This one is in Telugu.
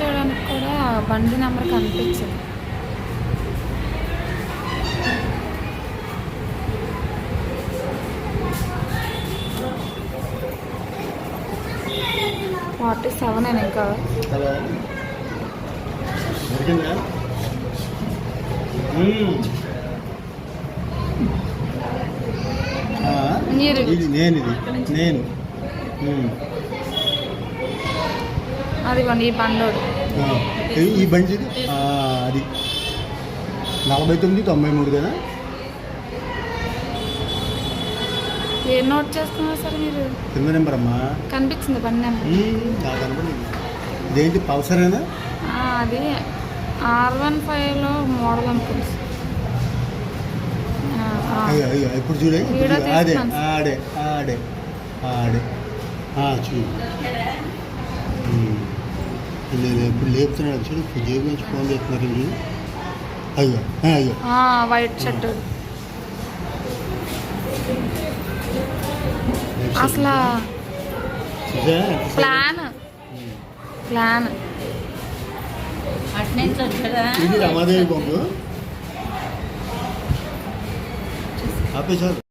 చేయడానికి కూడా బండి నెంబర్ కనిపించదు. ఫార్టీ సెవెన్ అని ఇంకా. నేను. నేను. అదిగోండి ఈ బండోడు. ఈ- బండి అది. నలభై తొమ్మిది తొంభై మూడు కదా ఏం నోట్ చేస్తున్నారు సార్ మీరు? కింద నెంబర్ అమ్మా. కనిపించింది బండి నెంబర్. నాకు కనపడింది ఇదేంటి పల్సరేనా అది ఆర్ వన్ ఫైవ్లో మోడల్ ఆ. అయ్యో అయ్యో ఇప్పుడు చూడే. ఆడే ఆడే ఆడే చూడు. లేదు లేపుతున్నాడు చూడు ఇప్పుడు జేబు నుంచి ఫోన్ చేస్తున్నారు చూడు అయ్యో ఆ, అయ్యో. ఆ, వైట్ షర్ట్. అసలు? ప్లాన్. ప్లాన్. ఇది రమాదేవి బొమ్మ. ఆపేశారు.